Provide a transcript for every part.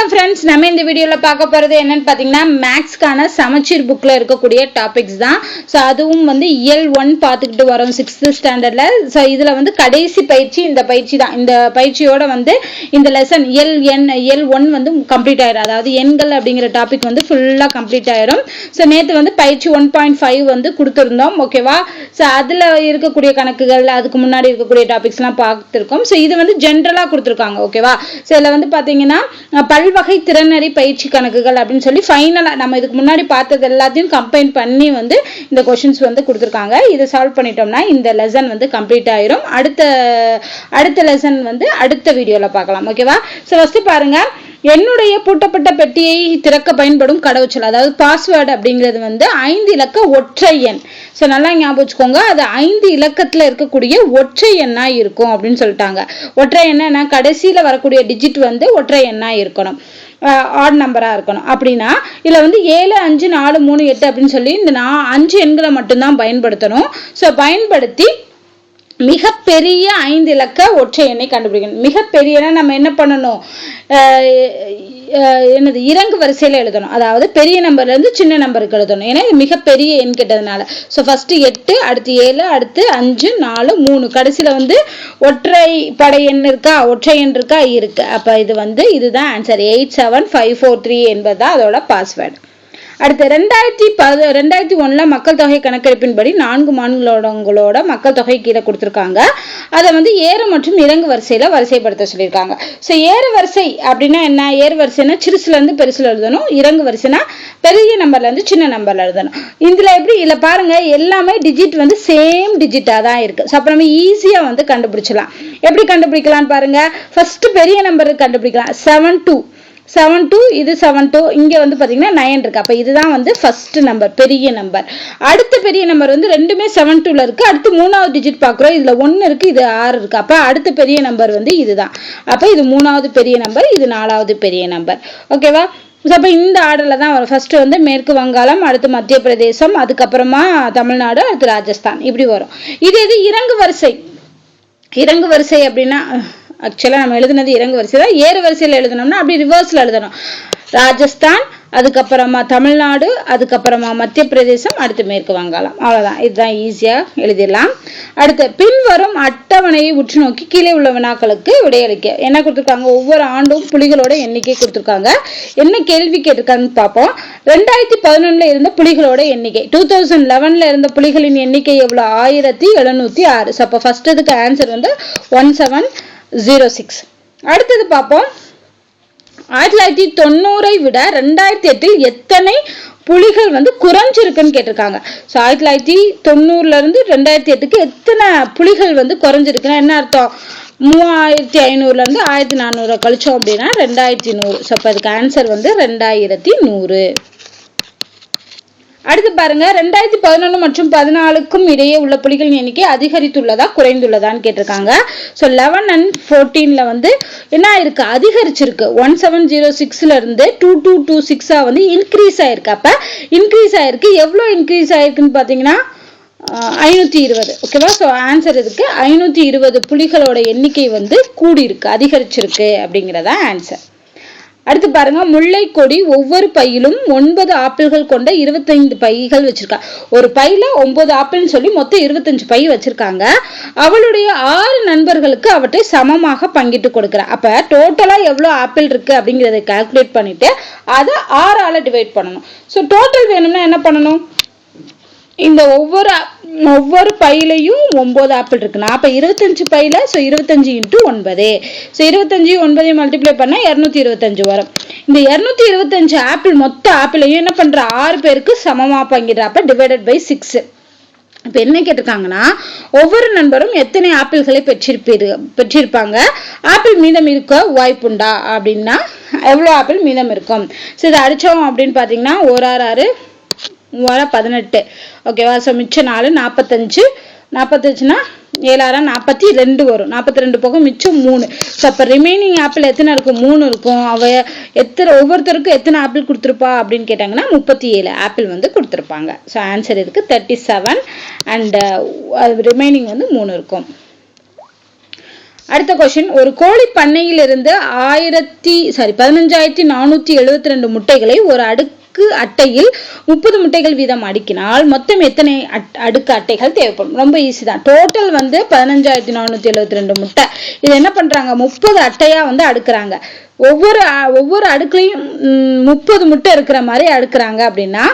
Friends நம்ம இந்த வீடியோவில் பார்க்க போகிறது என்னன்னு பார்த்தீங்கன்னா மேக்ஸ்க்கான சமச்சீர் புக்கில் இருக்கக்கூடிய டாபிக்ஸ் தான். ஸோ அதுவும் வந்து இயல் ஒன் பார்த்துக்கிட்டு வரோம் சிக்ஸ்த்து ஸ்டாண்டர்டில் ஸோ இதில் வந்து கடைசி பயிற்சி இந்த பயிற்சி தான். இந்த பயிற்சியோட வந்து இந்த லெசன் இயல் எண் இயல் ஒன் வந்து கம்ப்ளீட் ஆயிடும் அதாவது எண்கள் அப்படிங்கிற டாபிக் வந்து ஃபுல்லாக கம்ப்ளீட் ஆயிடும் ஸோ நேற்று வந்து பயிற்சி ஒன் பாயிண்ட் ஃபைவ் வந்து கொடுத்துருந்தோம் ஓகேவா ஸோ அதில் இருக்கக்கூடிய கணக்குகள் அதுக்கு முன்னாடி இருக்கக்கூடிய டாபிக்ஸ்லாம் பார்த்துருக்கோம். ஸோ இது வந்து ஜென்ரலாக கொடுத்துருக்காங்க ஓகேவா ஸோ இதில் வந்து பார்த்தீங்கன்னா பல்வகை திறனறி பயிற்சி கணக்குகள் அப்படின்னு சொல்லி ஃபைனலாக நம்ம இதுக்கு முன்னாடி பார்த்தது எல்லாத்தையும் கம்பைன் பண்ணி வந்து இந்த கொஷின்ஸ் வந்து கொடுத்துருக்காங்க. இதை சால்வ் பண்ணிட்டோம்னா இந்த லெசன் வந்து கம்ப்ளீட் ஆயிரும். அடுத்த அடுத்த லெசன் வந்து அடுத்த வீடியோவில் பார்க்கலாம். ஓகேவா ஸோ ஃபஸ்ட்டு பாருங்கள் என்னுடைய பூட்டப்பட்ட பெட்டியை திறக்க பயன்படும் கடவுச்சொல் அதாவது பாஸ்வேர்டு அப்படிங்கிறது வந்து ஐந்து இலக்க ஒற்றை எண். ஸோ நல்லா ஞாபகம் வச்சுக்கோங்க அது ஐந்து இலக்கத்தில் இருக்கக்கூடிய ஒற்றை எண்ணாக இருக்கும் அப்படின்னு சொல்லிட்டாங்க. ஒற்றை எண்ணா கடைசியில் வரக்கூடிய டிஜிட் வந்து ஒற்றை எண்ணாக இருக்கணும். ஆட் நம்பராக இருக்கணும். அப்படின்னா இதில் வந்து ஏழு அஞ்சு நாலு மூணு எட்டு அப்படின்னு சொல்லி இந்த நான் அஞ்சு எண்களை மட்டும்தான் பயன்படுத்தணும். ஸோ பயன்படுத்தி மிகப்பெரிய ஐந்து இலக்க ஒற்றை எண்ணை கண்டுபிடிக்கணும். மிகப்பெரியனா நம்ம என்ன பண்ணணும்? என்னது இறங்கு வரிசையில் எழுதணும். அதாவது பெரிய நம்பர்லேருந்து சின்ன நம்பருக்கு எழுதணும். ஏன்னா இது மிகப்பெரிய எண் கேட்டதுனால. ஸோ ஃபஸ்ட்டு எட்டு அடுத்து ஏழு அடுத்து அஞ்சு நாலு மூணு. கடைசியில் வந்து ஒற்றை படை எண் இருக்கா? ஒற்றை எண் இருக்கா? இருக்குது அப்போ இது வந்து இதுதான் answer eight seven five four three என்பது தான் அதோட பாஸ்வேர்டு அடுத்து ரெண்டாயிரத்தி பது ரெண்டாயிரத்தி ஒன்றில் மக்கள் தொகை கணக்கெடுப்பின்படி நான்கு மாநிலங்களோட மக்கள் தொகை கீழே கொடுத்துருக்காங்க. அதை வந்து ஏறு மற்றும் இறங்கு வரிசையில் வரிசைப்படுத்த சொல்லியிருக்காங்க. ஸோ ஏறு வரிசை அப்படின்னா என்ன? ஏறு வரிசைனா சிறுசுலேருந்து பெருசில் எழுதணும். இறங்கு வரிசைனா பெரிய நம்பர்லேருந்து சின்ன நம்பரில் எழுதணும். இதில் எப்படி? இதில் பாருங்கள் எல்லாமே டிஜிட் வந்து சேம் டிஜிட்டாக தான் இருக்குது ஸோ அப்ப நம்ம வந்து கண்டுபிடிச்சலாம் எப்படி கண்டுபிடிக்கலாம்னு பாருங்கள் ஃபஸ்ட்டு பெரிய நம்பர் கண்டுபிடிக்கலாம். செவன் டூ செவன் டூ இது செவன் டூ இங்கே வந்து பார்த்தீங்கன்னா நைன் இருக்குது அப்போ இதுதான் வந்து ஃபர்ஸ்ட் நம்பர் பெரிய நம்பர் அடுத்த பெரிய நம்பர் வந்து ரெண்டுமே செவன் டூவில் இருக்குது அடுத்து மூணாவது டிஜிட் பார்க்குறோம் இதில் ஒன்று இருக்குது இது ஆறு இருக்குது அப்போ அடுத்த பெரிய நம்பர் வந்து இதுதான். அப்போ இது மூணாவது பெரிய நம்பர் இது நாலாவது பெரிய நம்பர் ஓகேவா அப்போ இந்த ஆர்டரில் தான் வரும். ஃபஸ்ட்டு வந்து மேற்கு வங்காளம் அடுத்து மத்திய பிரதேசம் அதுக்கப்புறமா தமிழ்நாடு அடுத்து ராஜஸ்தான். இப்படி வரும். இது இது இறங்கு வரிசை. இறங்கு வரிசை அப்படின்னா ஆக்சுவலாக நம்ம எழுதுனது இறங்கு வரிசை தான் ஏறு வரிசையில் எழுதணும்னா அப்படி ரிவர்ஸில் எழுதணும். ராஜஸ்தான் அதுக்கப்புறமா தமிழ்நாடு அதுக்கப்புறமா மத்திய பிரதேசம் அடுத்து மேற்கு வங்காளம். அவ்வளோதான் இதுதான் ஈஸியாக எழுதிடலாம். அடுத்து பின்வரும் அட்டவணையை உற்று நோக்கி கீழே உள்ள வினாக்களுக்கு விடையளிக்க என்ன கொடுத்துருக்காங்க? ஒவ்வொரு ஆண்டும் புலிகளோட எண்ணிக்கை கொடுத்துருக்காங்க. என்ன கேள்வி கேட்டிருக்காங்கன்னு பார்ப்போம். ரெண்டாயிரத்தி பதினொன்னுல இருந்த புலிகளோட எண்ணிக்கை. டூ தௌசண்ட் லெவன்ல இருந்த புலிகளின் எண்ணிக்கை எவ்வளோ ஆயிரத்தி எழுநூத்தி ஆறு. ஸோ அப்போ ஃபர்ஸ்ட் இதுக்கு ஆன்சர் வந்து ஒன் செவன் ஜீரோ சிக்ஸ் அடுத்தது பார்ப்போம். ஆயிரத்தி தொள்ளாயிரத்தி தொண்ணூறை விட ரெண்டாயிரத்தி எட்டில் எத்தனை புலிகள் வந்து குறைஞ்சிருக்குன்னு கேட்டிருக்காங்க. ஸோ ஆயிரத்தி தொள்ளாயிரத்தி தொண்ணூறுல இருந்து ரெண்டாயிரத்தி எட்டுக்கு எத்தனை புலிகள் வந்து குறைஞ்சிருக்குன்னா என்ன அர்த்தம்? மூவாயிரத்தி ஐநூறுல இருந்து ஆயிரத்தி நானூறு கழிச்சோம் அப்படின்னா ரெண்டாயிரத்தி நூறு. ஸோ அப்போ அதுக்கு ஆன்சர் வந்து ரெண்டாயிரத்தி நூறு. அடுத்து பாருங்க ரெண்டாயிரத்தி பதினொன்று மற்றும் பதினாலுக்கும் இடையே உள்ள புலிகளின் எண்ணிக்கை அதிகரித்துள்ளதா குறைந்துள்ளதான்னு கேட்டிருக்காங்க. ஸோ லெவன் அண்ட் ஃபோர்டீனில் வந்து என்ன இருக்கு அதிகரிச்சிருக்கு. ஒன் செவன் ஜீரோ சிக்ஸ்ல இருந்து டூ டூ டூ சிக்ஸாக வந்து இன்க்ரீஸ் ஆயிருக்கு. அப்போ இன்க்ரீஸ் ஆயிருக்கு. எவ்வளோ இன்க்ரீஸ் ஆயிருக்குன்னு பார்த்தீங்கன்னா ஐநூற்றி இருபது. ஓகேவா ஸோ ஆன்சர் இதுக்கு. ஐநூற்றி இருபது புலிகளோட எண்ணிக்கை வந்து கூடியிருக்கு அதிகரிச்சிருக்கு அப்படிங்கிறதா ஆன்சர் அடுத்து பாருங்க முல்லை கொடி ஒவ்வொரு பையிலும் ஒன்பது ஆப்பிள்கள் கொண்ட இருபத்தைந்து பைகள் வச்சிருக்கா. ஒரு பையில ஒன்பது ஆப்பிள்னு சொல்லி மொத்தம் இருபத்தஞ்சு பை வச்சிருக்காங்க. அவளுடைய ஆறு நண்பர்களுக்கு அவற்றை சமமாக பங்கிட்டு கொடுக்குறா. அப்ப டோட்டலா எவ்வளவு ஆப்பிள் இருக்கு அப்படிங்கறத கால்குலேட் பண்ணிட்டு அதை ஆறால டிவைட் பண்ணணும். ஸோ டோட்டல் வேணும்னா என்ன பண்ணணும்? இந்த ஒவ்வொரு ஒவ்வொரு பையிலையும் ஒன்பது ஆப்பிள் இருக்குண்ணா அப்போ இருபத்தஞ்சு பையில ஸோ இருபத்தஞ்சு இன்ட்டு ஒன்பது. ஸோ இருபத்தஞ்சு ஒன்பதையும் மல்டிப்ளை பண்ணால் இரநூத்தி இருபத்தஞ்சு வரும். இந்த இரநூத்தி இருபத்தஞ்சு ஆப்பிள் மொத்த ஆப்பிளையும் என்ன பண்ணுற ஆறு பேருக்கு சமமாக பங்கிடுறாப்ப டிவைடட் பை சிக்ஸ் இப்போ என்ன கேட்டிருக்காங்கன்னா ஒவ்வொரு நண்பரும் எத்தனை ஆப்பிள்களை பெற்றிருப்பீர் பெற்றிருப்பாங்க? ஆப்பிள் மீதம் இருக்க வாய்ப்புண்டா அப்படின்னா எவ்வளோ ஆப்பிள் மீதம் இருக்கும்? ஸோ இதை அடித்தோம் அப்படின்னு பார்த்தீங்கன்னா ஒரு ஆறு ஆறு மூவாயிரம் பதினெட்டு. ஓகேவா ஸோ மிச்சம் நாலு நாற்பத்தஞ்சு நாற்பத்தஞ்சுனா ஏழாயிரம் நாற்பத்தி ரெண்டு வரும். நாற்பத்தி ரெண்டு போக மிச்சம் மூணு. ஸோ அப்போ ரிமைனிங் ஆப்பிள் எத்தனை இருக்கும் மூணு இருக்கும். அவ எத்தனை ஒவ்வொருத்தருக்கும் எத்தனை ஆப்பிள் கொடுத்துருப்பா அப்படின்னு கேட்டாங்கன்னா முப்பத்தி ஏழு ஆப்பிள் வந்து கொடுத்துருப்பாங்க. ஸோ ஆன்சர் இதுக்கு தேர்ட்டி செவன் அண்ட் ரிமைனிங் வந்து மூணு இருக்கும். அடுத்த கொஸ்டின் ஒரு கோழி பண்ணையிலிருந்து ஆயிரத்தி சாரி பதினஞ்சாயிரத்தி நானூற்றி எழுபத்தி ரெண்டு முட்டைகளை ஒரு அடுக்கு அட்டையில் முப்பது முட்டைகள் வீதம் அடுக்கினால் மொத்தம் எத்தனை அடுக்கு அட்டைகள் தேவைப்படும்? ரொம்ப ஈஸி தான். டோட்டல் வந்து பதினஞ்சாயிரத்தி நானூத்தி எழுபத்தி ரெண்டு முட்டை. இது என்ன பண்றாங்க? முப்பது அட்டையா வந்து அடுக்குறாங்க. ஒவ்வொரு ஒவ்வொரு அடுக்குலையும் முப்பது முட்டை இருக்கிற மாதிரி அடுக்குறாங்க அப்படின்னா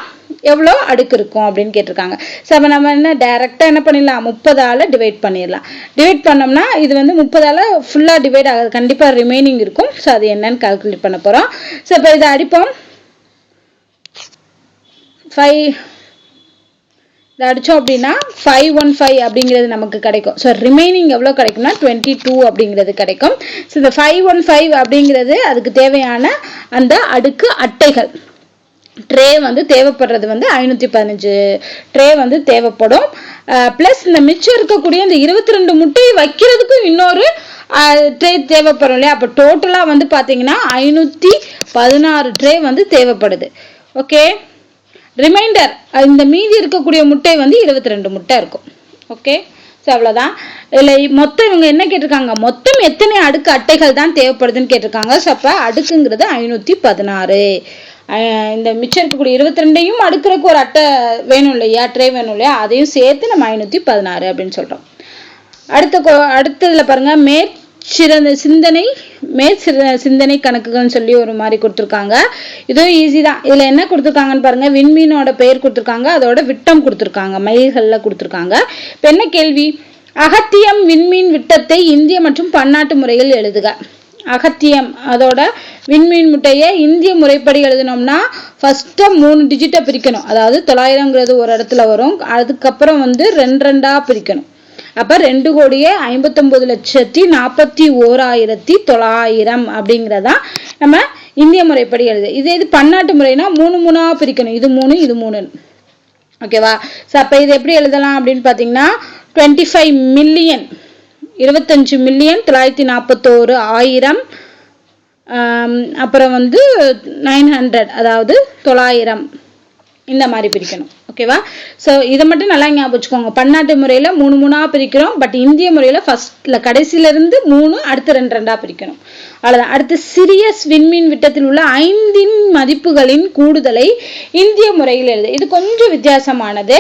எவ்வளோ அடுக்கு இருக்கும் அப்படின்னு கேட்டிருக்காங்க. ஸோ நம்ம என்ன டைரெக்டாக என்ன பண்ணிடலாம்? முப்பதால் டிவைட் பண்ணிடலாம். டிவைட் பண்ணோம்னா இது வந்து முப்பதால் ஃபுல்லாக டிவைட் ஆகாது. கண்டிப்பாக ரிமைனிங் இருக்கும். ஸோ அது என்னன்னு கால்குலேட் பண்ண போகிறோம் ஸோ இப்போ இதை அடிப்போம். ஃபைவ் இதை அடித்தோம் அப்படின்னா ஃபைவ் ஒன் ஃபைவ் அப்படிங்கிறது நமக்கு கிடைக்கும். ஸோ ரிமைனிங் எவ்வளோ கிடைக்கும்னா டுவெண்ட்டி டூ அப்படிங்கிறது கிடைக்கும். ஸோ இந்த ஃபைவ் ஒன் ஃபைவ் அப்படிங்கிறது அதுக்கு தேவையான அந்த அடுக்கு அட்டைகள். ட்ரே வந்து தேவைப்படுறது வந்து ஐநூற்றி பதினஞ்சு. ட்ரே வந்து தேவைப்படும். ப்ளஸ் இந்த மிச்சம் இருக்கக்கூடிய இந்த இருபத்தி ரெண்டு முட்டையை வைக்கிறதுக்கும் இன்னொரு ட்ரே தேவைப்படும் இல்லையா? அப்போ டோட்டலாக வந்து பார்த்தீங்கன்னா ஐநூற்றி பதினாறு ட்ரே வந்து தேவைப்படுது. ஓகே ரிமைண்டர் இந்த மீதி இருக்கக்கூடிய முட்டை வந்து இருபத்தி ரெண்டு முட்டை இருக்கும். ஓகே ஸோ அவ்வளோதான் இல்லை மொத்தம் இவங்க என்ன கேட்டிருக்காங்க? மொத்தம் எத்தனை அடுக்கு அட்டைகள் தான் தேவைப்படுதுன்னு கேட்டிருக்காங்க? ஸோ அப்போ அடுக்குங்கிறது ஐநூற்றி பதினாறு. இந்த மிச்சம் இருக்கக்கூடிய இருபத்தி ரெண்டையும் அடுக்கிறதுக்கு ஒரு அட்டை வேணும் இல்லையா? ட்ரே வேணும் இல்லையா? அதையும் சேர்த்து நம்ம ஐநூற்றி பதினாறு அப்படின்னு சொல்கிறோம் அடுத்த அடுத்ததில் பாருங்கள் சிறந்த சிந்தனை மேற்சிற சிந்தனை கணக்குகள்னு சொல்லி ஒரு மாதிரி கொடுத்துருக்காங்க. இதுவும் ஈஸி தான். இதில் என்ன கொடுத்துருக்காங்கன்னு பாருங்கள் விண்மீனோட பெயர் கொடுத்துருக்காங்க. அதோட விட்டம் கொடுத்துருக்காங்க. மைல்களில் கொடுத்துருக்காங்க. இப்போ என்ன கேள்வி? அகத்தியம் விண்மீன் விட்டத்தை இந்திய மற்றும் பன்னாட்டு முறையில் எழுதுக. அகத்தியம் அதோட விண்மீன் முட்டையை இந்திய முறைப்படி எழுதினோம்னா ஃபஸ்ட்டு மூணு டிஜிட்டை பிரிக்கணும். அதாவது தொள்ளாயிரங்கிறது ஒரு இடத்துல வரும். அதுக்கப்புறம் வந்து ரெண்டு ரெண்டாக பிரிக்கணும். அப்போ ரெண்டு கோடியே ஐம்பத்தொம்பது லட்சத்தி நாற்பத்தி ஓராயிரத்தி தொள்ளாயிரம் அப்படிங்கிறதா நம்ம இந்திய முறைப்படி எழுது. இதே இது பன்னாட்டு முறைனா மூணு மூணாக பிரிக்கணும். இது மூணு இது மூணு. ஓகேவா ஸோ அப்போ இது எப்படி எழுதலாம் அப்படின்னு பார்த்தீங்கன்னா டுவெண்ட்டி ஃபைவ் மில்லியன் இருபத்தஞ்சு மில்லியன் தொள்ளாயிரத்தி நாற்பத்தோரு ஆயிரம் அப்புறம் வந்து நைன் ஹண்ட்ரட் அதாவது தொள்ளாயிரம். இந்த மாதிரி பிரிக்கணும். ஓகேவா ஸோ இதை மட்டும் நல்லா ஞாபகம் வச்சுக்கோங்க. பன்னாட்டு முறையில் மூணு மூணாக பிரிக்கிறோம். பட் இந்திய முறையில் ஃபஸ்ட்டில் கடைசியிலேருந்து மூணு அடுத்து ரெண்டு ரெண்டாக பிரிக்கணும். அவ்வளோதான் அடுத்து சிரியஸ் விண்மீன் விட்டத்தில் உள்ள ஐந்தின் மதிப்புகளின் கூடுதலை இந்திய முறையில் எழுது. இது கொஞ்சம் வித்தியாசமானது.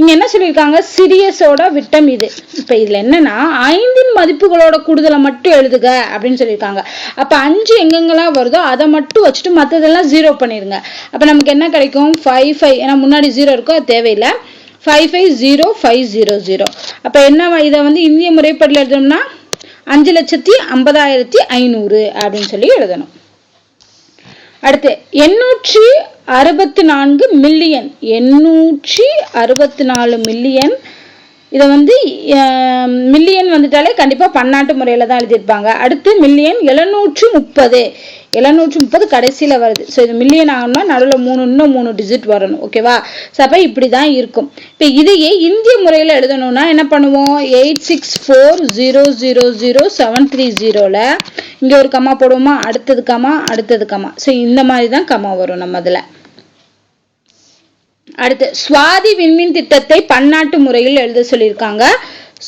இங்கே என்ன சொல்லியிருக்காங்க? சிரியஸோட விட்டம் இது. இப்போ இதில் என்னன்னா ஐந்தின் மதிப்புகளோட கூடுதலை மட்டும் எழுதுக அப்படின்னு சொல்லியிருக்காங்க. அப்போ அஞ்சு எங்கெங்கெல்லாம் வருதோ அதை மட்டும் வச்சுட்டு மற்றதெல்லாம் ஜீரோ பண்ணிடுங்க அப்போ நமக்கு என்ன கிடைக்கும்? ஃபைவ் ஃபைவ் ஏன்னா முன்னாடி ஜீரோ இருக்கோ அது தேவையில்லை. Five five zero five zero zero அப்போ என்ன இதை வந்து இந்திய முறைப்படியில் எழுதணும்னா அஞ்சு லட்சத்தி ஐம்பதாயிரத்தி ஐநூறு அப்படின்னு சொல்லி எழுதணும். அடுத்து எண்ணூற்றி அறுபத்தி நான்கு மில்லியன். எண்ணூற்றி அறுபத்தி நாலு மில்லியன் இதை வந்து மில்லியன் வந்துட்டாலே கண்டிப்பாக பன்னாட்டு முறையில் தான் எழுதியிருப்பாங்க. அடுத்து மில்லியன் எழுநூற்று முப்பது எழுநூற்றி முப்பது கடைசியில் வருது. ஸோ இது மில்லியன் ஆகணும்னா நடுவில் மூணு இன்னும் மூணு டிஜிட் வரணும். ஓகேவா ஸோ அப்போ இப்படி தான் இருக்கும். இப்போ இதையே இந்திய முறையில் எழுதணும்னா என்ன பண்ணுவோம்? Eight six four zero zero zero seven three ஜீரோவில் இங்கே ஒரு கம்மா போடுவோமா? அடுத்தது கம்மா அடுத்தது கம்மா ஸோ இந்த மாதிரி தான் கம்மா வரும் நம்ம அதில் அடுத்து சுவாதி விண்மீன் திட்டத்தை பன்னாட்டு முறையில் எழுத சொல்லியிருக்காங்க.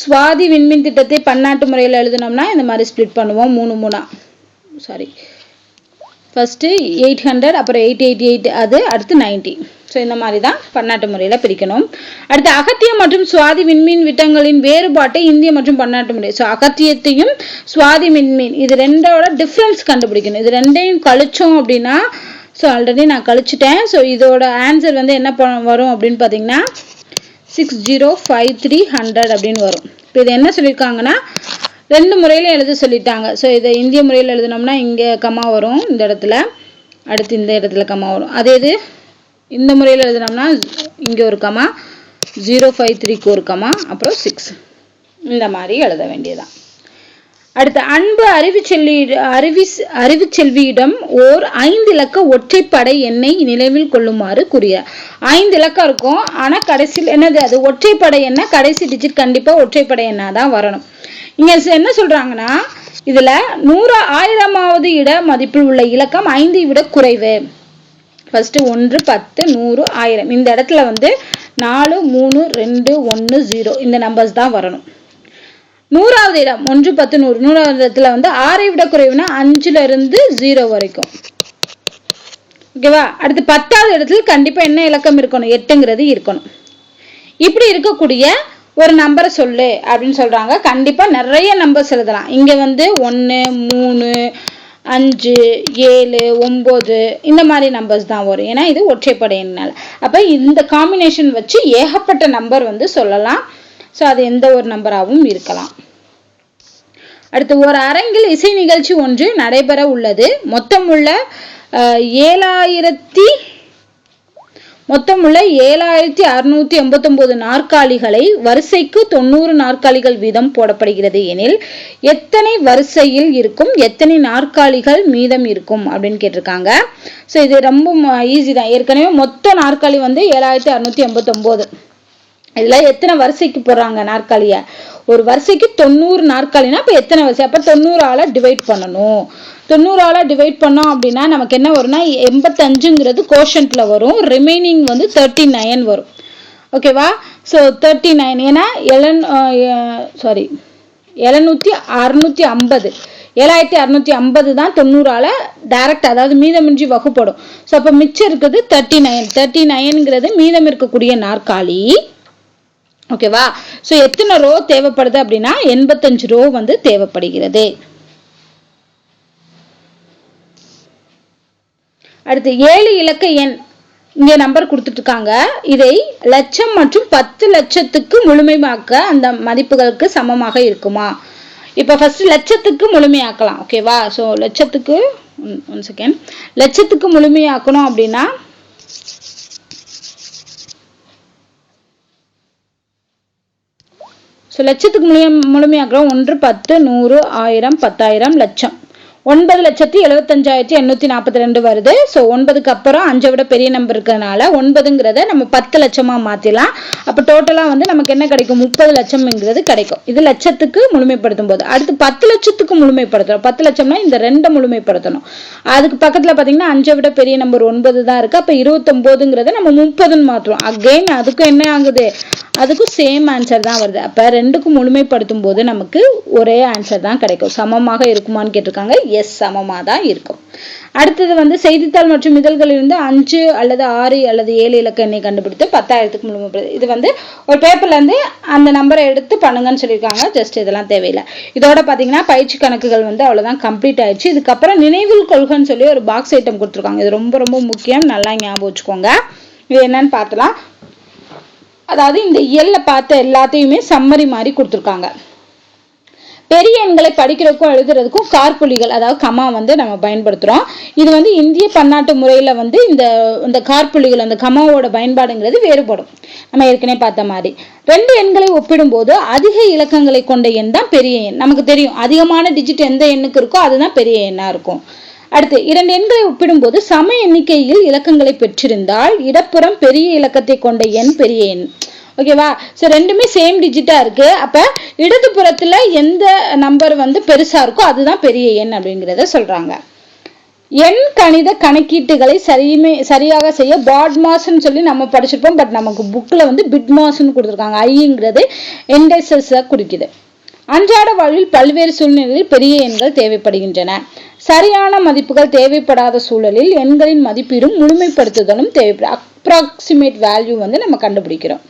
சுவாதி விண்மீன் திட்டத்தை பன்னாட்டு முறையில் எழுதினோம்னா இந்த மாதிரி ஸ்ப்ளிட் பண்ணுவோம் மூணு மூணா. சாரி ஃபஸ்ட்டு எயிட் ஹண்ட்ரட் அப்புறம் எயிட் எயிட்டி எயிட் அது அடுத்து நைன்ட்டி ஸோ இந்த மாதிரி தான் பன்னாட்டு முறையில் பிரிக்கணும். அடுத்து அகத்தியம் மற்றும் சுவாதி விண்மீன் விட்டங்களின் வேறுபாட்டை இந்திய மற்றும் பன்னாட்டு முறை. ஸோ அகத்தியத்தையும் சுவாதி விண்மீன் இது ரெண்டோட டிஃப்ரென்ஸ் கண்டுபிடிக்கணும். இது ரெண்டையும் கழிச்சோம் அப்படின்னா ஸோ ஆல்ரெடி நான் கழிச்சிட்டேன். ஸோ இதோட ஆன்சர் வந்து என்ன வரும் அப்படின்னு பார்த்தீங்கன்னா six zero five three hundred அப்படின்னு வரும். இப்போ இது என்ன சொல்லியிருக்காங்கன்னா ரெண்டு முறையில் எழுத சொல்லிட்டாங்க. ஸோ இதை இந்திய முறையில் எழுதினோம்னா இங்கே கம்மா வரும் இந்த இடத்துல. அடுத்து இந்த இடத்துல கம்மா வரும். அதே இது இந்த முறையில் எழுதினோம்னா இங்கே ஒரு கம்மா ஜீரோ ஃபைவ் த்ரீக்கு ஒரு கம்மா அப்புறம் சிக்ஸ் இந்த மாதிரி எழுத வேண்டியதான் அடுத்த அன்பு அறிவுச்செல்வி அறிவி அறிவுச்செல்வியிடம் ஓர் ஐந்து இலக்க ஒற்றைப்படை எண்ணை நினைவில் கொள்ளுமாறு கூறிய. ஐந்து இலக்கம் இருக்கும். ஆனால் கடைசியில் என்னது அது? ஒற்றைப்படை எண்ணை கடைசி டிஜிட் கண்டிப்பாக ஒற்றைப்படை எண்ணாக தான் வரணும். இங்கே என்ன சொல்கிறாங்கன்னா இதில் நூறு ஆயிரமாவது இட மதிப்பில் உள்ள இலக்கம் ஐந்தை விட குறைவு. ஃபஸ்ட்டு ஒன்று பத்து நூறு ஆயிரம். இந்த இடத்துல வந்து நாலு மூணு ரெண்டு ஒன்று ஜீரோ இந்த நம்பர்ஸ் தான் வரணும். நூறாவது இடம் ஒன்று பத்து நூறு. நூறாவது இடத்துல வந்து ஆறை விட குறைவுனா அஞ்சுல இருந்து ஜீரோ வரைக்கும். ஓகேவா அடுத்து பத்தாவது இடத்துல கண்டிப்பா என்ன இலக்கம் இருக்கணும்? எட்டுங்கிறது இருக்கணும். இப்படி இருக்கக்கூடிய ஒரு நம்பரை சொல்லு அப்படின்னு சொல்றாங்க. கண்டிப்பா நிறைய நம்பர்ஸ் எழுதலாம். இங்க வந்து ஒன்று மூணு அஞ்சு ஏழு ஒம்பது இந்த மாதிரி நம்பர்ஸ் தான் வரும். ஏன்னா இது ஒற்றைப்படை அப்போ இந்த காம்பினேஷன் வச்சு ஏகப்பட்ட நம்பர் வந்து சொல்லலாம். ஸோ அது எந்த ஒரு நம்பராகவும் இருக்கலாம். அடுத்து ஒரு அரங்கில் இசை நிகழ்ச்சி ஒன்று நடைபெற உள்ளது. மொத்தமுள்ள அஹ், ஏழாயிரத்தி மொத்தமுள்ள ஏழாயிரத்தி அறுநூத்தி எண்பத்தொன்பது நாற்காலிகளை வரிசைக்கு தொண்ணூறு நாற்காலிகள் வீதம் போடப்படுகிறது எனில் எத்தனை வரிசையில் இருக்கும் எத்தனை நாற்காலிகள் மீதம் இருக்கும் அப்படின்னு கேட்டிருக்காங்க. ஸோ இது ரொம்ப ஈஸி தான். ஏற்கனவே மொத்த நாற்காலி வந்து ஏழாயிரத்தி அறுநூத்தி எண்பத்தொம்போது. இதுல எத்தனை வரிசைக்கு போடுறாங்க நாற்காலிய? ஒரு வரிசைக்கு தொண்ணூறு நாற்காலினா இப்போ எத்தனை வரிசை? அப்ப தொண்ணூறால டிவைட் பண்ணணும். தொண்ணூறால டிவைட் பண்ணோம் அப்படின்னா நமக்கு என்ன வரும்னா எண்பத்தஞ்சுங்கிறது கோஷன்ட்டில் வரும். ரிமைனிங் வந்து தேர்ட்டி நைன் வரும். ஓகேவா ஸோ தேர்ட்டி நைன் ஏன்னா எலன் சாரி எழுநூத்தி அறுநூத்தி ஐம்பது. ஏழாயிரத்தி அறுநூற்றி ஐம்பது தான் தொண்ணூறால டைரக்ட் அதாவது மீதமின்றி வகுப்படும். ஸோ அப்போ மிச்சம் இருக்குது தேர்ட்டி நைன் தேர்ட்டி நைன்ங்கிறது மீதம் இருக்கக்கூடிய நாற்காலி. ஓகேவா? ஸோ எத்தனை ரோ தேவைப்படுது அப்படின்னா எண்பத்தஞ்சு ரோ வந்து தேவைப்படுகிறது. அடுத்து ஏழு இலக்க எண். இங்கே நம்பர் கொடுத்துட்ருக்காங்க. இதை லட்சம் மற்றும் பத்து லட்சத்துக்கு முழுமையாக்க அந்த மதிப்புகளுக்கு சமமாக இருக்குமா? இப்போ ஃபஸ்ட்டு லட்சத்துக்கு முழுமையாக்கலாம் ஓகேவா? ஸோ லட்சத்துக்கு ஒன் செகண்ட் லட்சத்துக்கு முழுமையாக்கணும் அப்படின்னா ஸோ லட்சத்துக்கு முழுமைய முழுமையாக்குறோம் ஒன்று பத்து நூறு ஆயிரம் பத்தாயிரம் லட்சம். ஒன்பது லட்சத்தி எழுபத்தஞ்சாயிரத்தி எண்ணூத்தி நாற்பத்தி ரெண்டு வருது. ஸோ ஒன்பதுக்கு அப்புறம் அஞ்சை விட பெரிய நம்பர் இருக்கிறதுனால ஒன்பதுங்கிறத நம்ம பத்து லட்சமா மாத்திடலாம். அப்போ டோட்டலா வந்து நமக்கு என்ன கிடைக்கும்? முப்பது லட்சம்ங்கிறது கிடைக்கும். இது லட்சத்துக்கு முழுமைப்படுத்தும் போது. அடுத்து பத்து லட்சத்துக்கு முழுமைப்படுத்தணும் பத்து லட்சம்னா இந்த ரெண்டை முழுமைப்படுத்தணும். அதுக்கு பக்கத்துல பாத்தீங்கன்னா அஞ்சை விட பெரிய நம்பர் ஒன்பது தான் இருக்கு. அப்ப இருபத்தொன்பதுங்கிறத நம்ம முப்பதுன்னு மாத்துறோம். அகைன் அதுக்கும் என்ன ஆகுது? அதுக்கும் சேம் ஆன்சர் தான் வருது. அப்ப ரெண்டுக்கும் முழுமைப்படுத்தும் போது நமக்கு ஒரே ஆன்சர் தான் கிடைக்கும். சமமாக இருக்குமான்னு கேட்டிருக்காங்க. எஸ் சமமா தான் இருக்கும். அடுத்தது வந்து செய்தித்தாள் மற்றும் இதழ்களில் இருந்து அஞ்சு அல்லது ஆறு அல்லது ஏழு இலக்க எண்ணை கண்டுபிடித்து பத்தாயிரத்துக்கு முழுமை இது வந்து ஒரு பேப்பர்லேருந்து அந்த நம்பரை எடுத்து பண்ணுங்கன்னு சொல்லியிருக்காங்க. ஜஸ்ட் இதெல்லாம் தேவையில்லை. இதோட பார்த்தீங்கன்னா பயிற்சி கணக்குகள் வந்து அவ்வளோதான் கம்ப்ளீட் ஆயிடுச்சு. இதுக்கப்புறம் நினைவில் கொள்கைன்னு சொல்லி ஒரு பாக்ஸ் ஐட்டம் கொடுத்துருக்காங்க. இது ரொம்ப ரொம்ப முக்கியம். நல்லா ஞாபகம் வச்சுக்கோங்க. இது என்னன்னு பார்த்தலாம். அதாவது இந்த இயலில் பார்த்த எல்லாத்தையுமே சம்மரி மாதிரி கொடுத்துருக்காங்க. பெரிய எண்களை படிக்கிறதுக்கும் எழுதுறதுக்கும் கார்புள்ளிகள் அதாவது கமா வந்து நம்ம பயன்படுத்துறோம். இது வந்து இந்திய பன்னாட்டு முறையில வந்து இந்த இந்த கார்புள்ளிகள் அந்த கமாவோட பயன்பாடுங்கிறது வேறுபடும். நம்ம ஏற்கனவே பார்த்த மாதிரி. ரெண்டு எண்களை ஒப்பிடும்போது அதிக இலக்கங்களை கொண்ட எண் தான் பெரிய எண். நமக்கு தெரியும் அதிகமான டிஜிட் எந்த எண்ணுக்கு இருக்கோ அதுதான் பெரிய எண்ணாக இருக்கும். அடுத்து இரண்டு எண்களை ஒப்பிடும்போது சம எண்ணிக்கையில் இலக்கங்களை பெற்றிருந்தால் இடப்புறம் பெரிய இலக்கத்தை கொண்ட எண் பெரிய எண். ஓகேவா ஸோ ரெண்டுமே சேம் டிஜிட்டாக இருக்குது அப்போ இடது புறத்தில் எந்த நம்பர் வந்து பெருசாக இருக்கோ அதுதான் பெரிய எண் அப்படிங்கிறத சொல்கிறாங்க எண் கணித கணக்கீட்டுகளை சரியுமே சரியாக செய்ய பாட்மாஸ்ன்னு சொல்லி நம்ம படிச்சிருப்போம். பட் நமக்கு புக்கில் வந்து பிட்மாஸ்ன்னு கொடுத்துருக்காங்க. ஐங்கிறது என்டைசஸ் குறிக்குது. அன்றாட வாழ்வில் பல்வேறு சூழ்நிலையில் பெரிய எண்கள் தேவைப்படுகின்றன. சரியான மதிப்புகள் தேவைப்படாத சூழலில் எண்களின் மதிப்பீடும் முழுமைப்படுத்துதலும் தேவைப்படும். அப்ராக்சிமேட் வேல்யூ வந்து நம்ம கண்டுபிடிக்கிறோம்.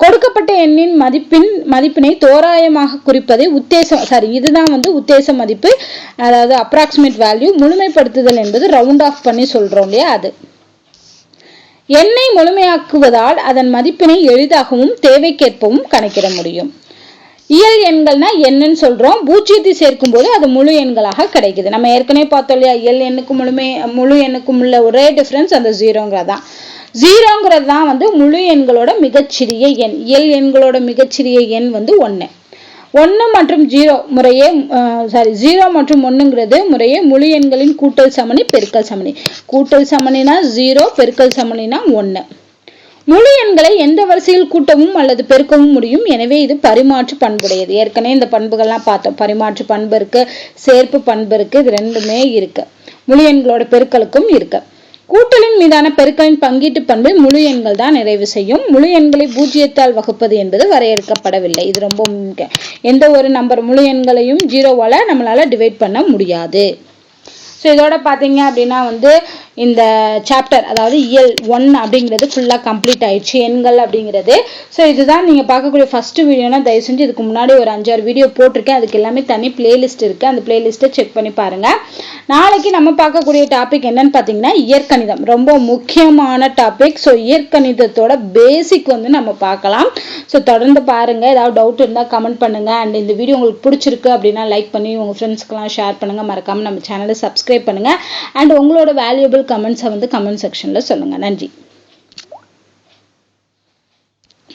கொடுக்கப்பட்ட எண்ணின் மதிப்பின் மதிப்பினை தோராயமாக குறிப்பதை உத்தேசம் சாரி இதுதான் வந்து உத்தேச மதிப்பு அதாவது அப்ராக்சிமேட் வேல்யூ முழுமைப்படுத்துதல் என்பது ரவுண்ட் ஆஃப் பண்ணி சொல்றோம் இல்லையா அது. எண்ணை முழுமையாக்குவதால் அதன் மதிப்பினை எளிதாகவும் தேவைக்கேற்பவும் கணக்கிட முடியும். இயல் எண்கள்னா என்னன்னு சொல்றோம். பூஜ்ஜியத்தை சேர்க்கும் போது அது முழு எண்களாக கிடைக்குது. நம்ம ஏற்கனவே பார்த்தோம் இல்லையா இயல் எண்ணுக்கும் முழுமை முழு எண்ணுக்கும் உள்ள ஒரே டிஃப்ரென்ஸ் அந்த ஜீரோங்கிறதான் ஜீரோங்கிறது தான் வந்து முழு எண்களோட மிகச்சிறிய எண். இயல் எண்களோட மிகச்சிறிய எண் வந்து ஒன்று ஒன்று மற்றும் ஜீரோ முறையே சாரி ஜீரோ மற்றும் ஒன்றுங்கிறது முறையே முழு எண்களின் கூட்டல் சமணி பெருக்கல் சமணி. கூட்டல் சமணினா ஜீரோ பெருக்கல் சமணினா ஒன்று முழு எண்களை எந்த வரிசையில் கூட்டவும் அல்லது பெருக்கவும் முடியும்? எனவே இது பரிமாற்று பண்புடையது. ஏற்கனவே இந்த பண்புகள்லாம் பார்த்தோம். பரிமாற்று பண்பு இருக்கு சேர்ப்பு பண்பு இருக்கு இது ரெண்டுமே இருக்கு. முழு எண்களோட பெருக்கலுக்கும் இருக்கு. கூட்டலின் மீதான பெருக்கலின் பங்கீட்டு பண்பை முழு எண்கள் தான் நிறைவு செய்யும். முழு எண்களை பூஜ்ஜியத்தால் வகுப்பது என்பது வரையறுக்கப்படவில்லை. இது ரொம்ப எந்த ஒரு நம்பர் முழு எண்களையும் ஜீரோவால் நம்மளால டிவைட் பண்ண முடியாது. ஸோ இதோட பார்த்தீங்க அப்படின்னா வந்து இந்த சாப்டர் அதாவது இயல் ஒன் அப்படிங்கிறது ஃபுல்லாக கம்ப்ளீட் ஆயிடுச்சு எண்கள் அப்படிங்கிறது. ஸோ இதுதான் நீங்கள் பார்க்கக்கூடிய ஃபஸ்ட்டு வீடியோனா தயவு செஞ்சு இதுக்கு முன்னாடி ஒரு அஞ்சாறு வீடியோ போட்டிருக்கேன். அதுக்கு எல்லாமே தனி பிளேலிஸ்ட் இருக்குது அந்த பிளேலிஸ்ட்டை செக் பண்ணி பாருங்கள் நாளைக்கு நம்ம பார்க்கக்கூடிய டாபிக் என்னன்னு பார்த்தீங்கன்னா இயற்கணிதம். ரொம்ப முக்கியமான டாபிக் ஸோ இயற்கணிதத்தோட பேசிக் வந்து நம்ம பார்க்கலாம். ஸோ தொடர்ந்து பாருங்கள் ஏதாவது டவுட் இருந்தால் கமெண்ட் பண்ணுங்கள் அண்ட் இந்த வீடியோ உங்களுக்கு பிடிச்சிருக்கு அப்படின்னா லைக் பண்ணி உங்கள் ஃப்ரெண்ட்ஸ்க்கெலாம் ஷேர் பண்ணுங்கள் மறக்காமல் நம்ம சேனலை சப்ஸ்கிரைப் பண்ணுங்கள் அண்ட் உங்களோட வேல்யூபிள் கமெண்ட்ஸை வந்து கமெண்ட் செக்ஷனில் சொல்லுங்கள் நன்றி.